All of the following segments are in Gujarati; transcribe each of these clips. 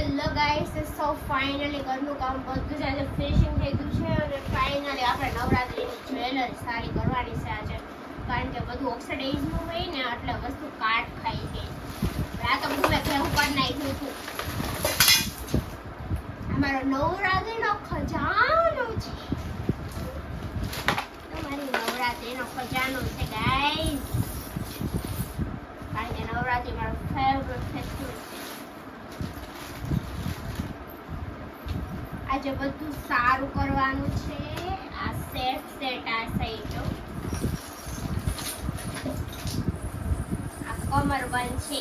હેલો ગાઈસ સો ફાઇનલી ઘરનું કામ બધું જ આજે ફિનિશિંગ થઈ ગયું છે અને ફાઇનલી આપણે નવરાત્રીની જ્વેલરી સારી કરવાની છે આજે. કારણ કે બધું ઓક્સિડાઇઝનું હોય ને એટલે વસ્તુ કાટ ખાઈ ગઈ. આ તો બધું મેં ભેગું કરી નાખ્યું હતું. અમારો નવરાત્રીનો ખજાનો છે. તમારી નવરાત્રીનો ખજાનો છે ગાઈસ કારણ કે નવરાત્રી મારો ફેવરેટ ફેસ્ટિવલ છે આજે બધું સારું કરવાનું છે. આ સેટ સેટ આ સાઈડો આ કમર બંધ છે.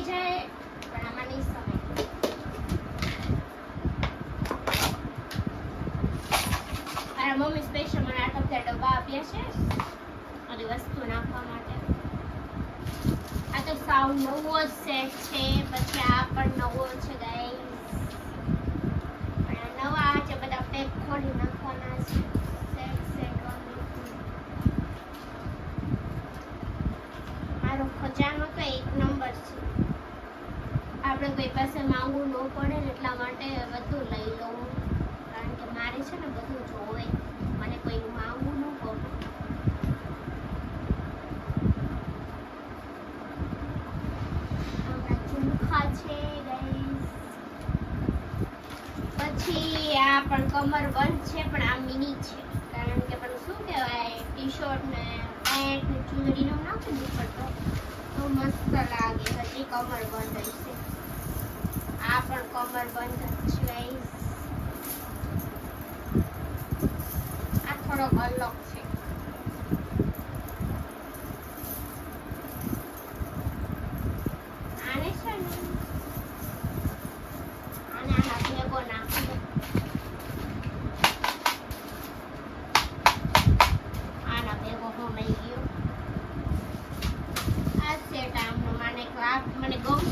જાય છે પછી આ પણ કમર બંધ છે, પણ આ મિની છે. કારણ કે પણ શું કહેવાય ટી શર્ટ ને પેન્ટ ને ચૂંદડીનો નાખું દુપટ્ટો તો મસ્ત લાગે, હજી કમર બંધ હશે આ પણ કમર બંધ છે guys. આ થોડોક અલગ છે આને છે ને આને આના ભેગો નાખી દો. આના ભેગો હોમાઈ ગયો આ સેટ આમનો મને આ મને ગમતો જ નથી આ સેટ કોને પે કર્યો યાર પછી આ સેટ આ તૂટી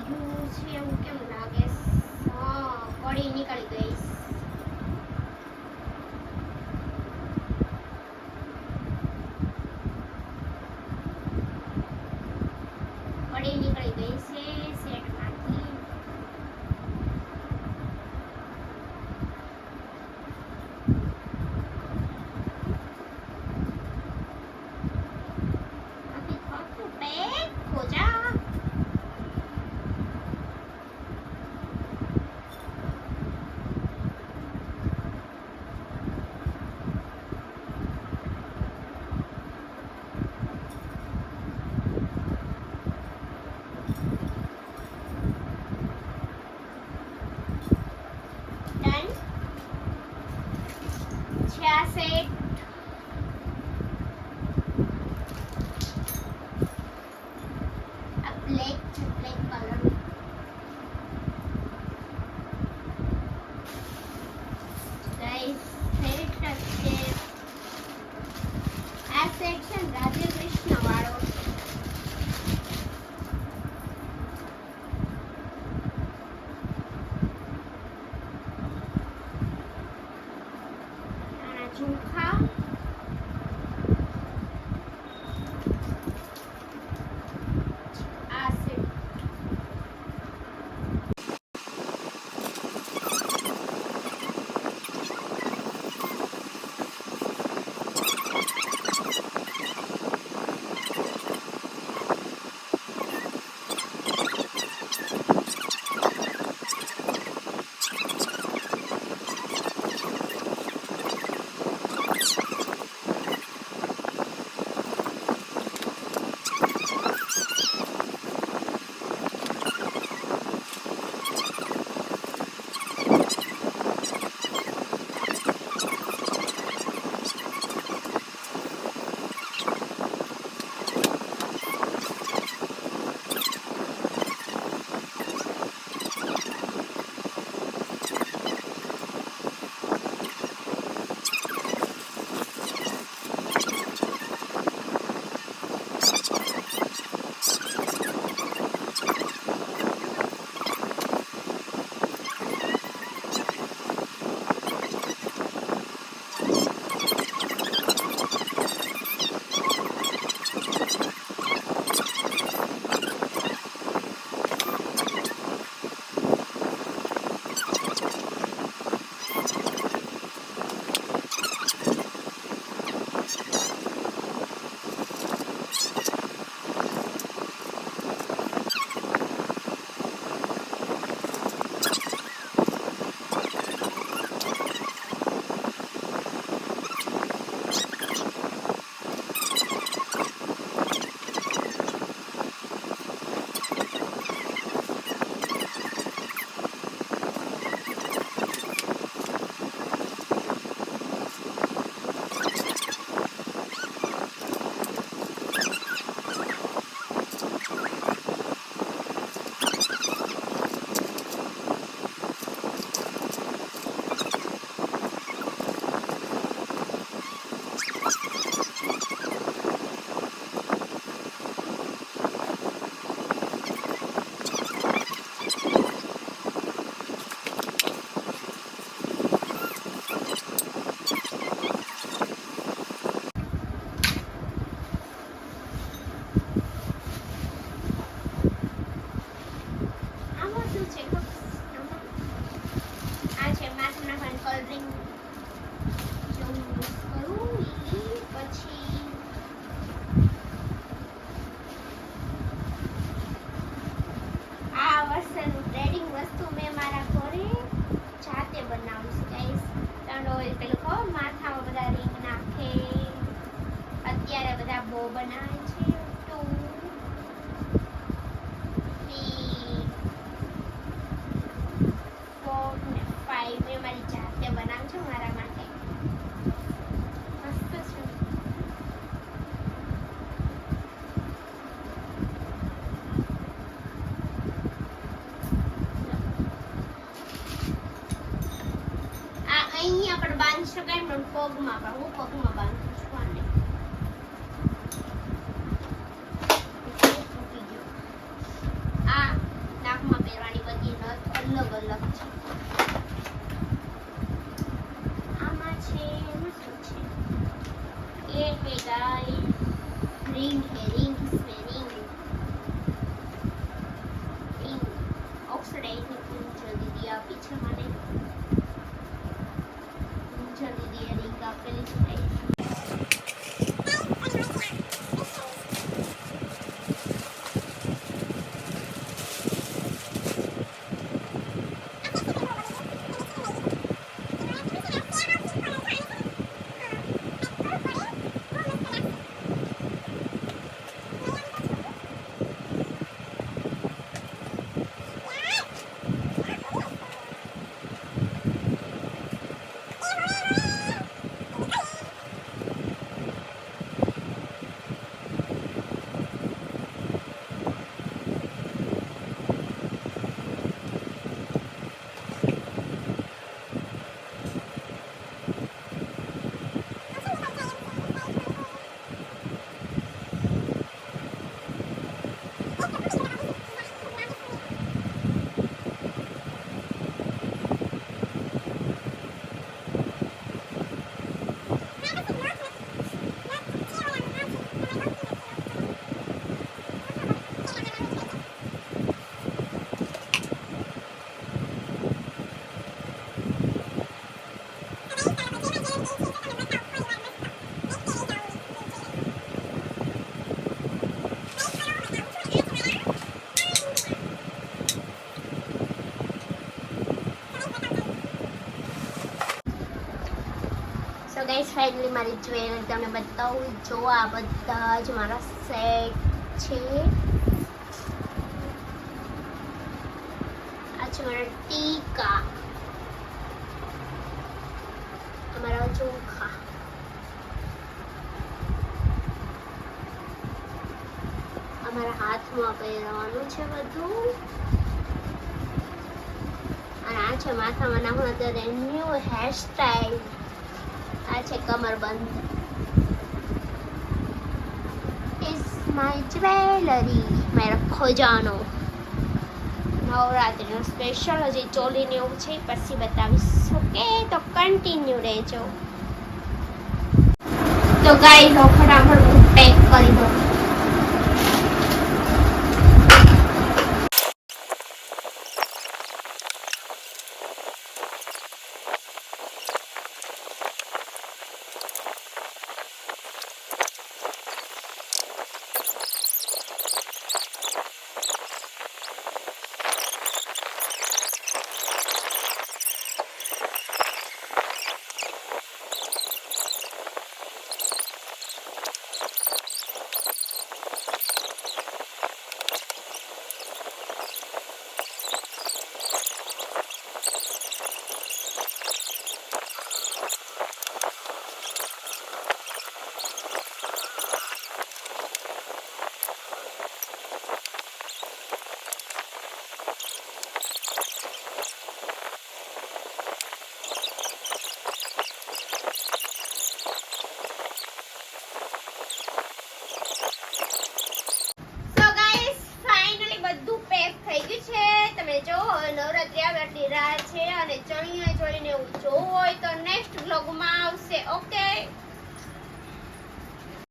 ગયું છે એવું કેમ લાગે હા કડી નીકળી ગઈ અહીંયા પણ બાંધી શકાય પણ પગમાં પણ હું ફાઇનલી મારી જ્વેલરી તમને બતાવું. જો આ બધા જ મારા સેટ છે. આ છે મારા ટીકા. અમારા ચોખા. અમારા હાથમાં પહેરવાનું છે બધું. અને આ છે માથામાં નાખવાનું અત્યારે ન્યૂ હેરસ્ટાઈલ છે કમરબંધ ઇઝ માય જ્વેલરી મારો ખોજાનો. નવરાત્રિનો સ્પેશિયલ હજી ચોલીને એવું છે, પછી બતાવીશ. ઓકે તો કન્ટિન્યુ રહેજો. તો ગાઈસ ફટાફટ પેક કરી દો you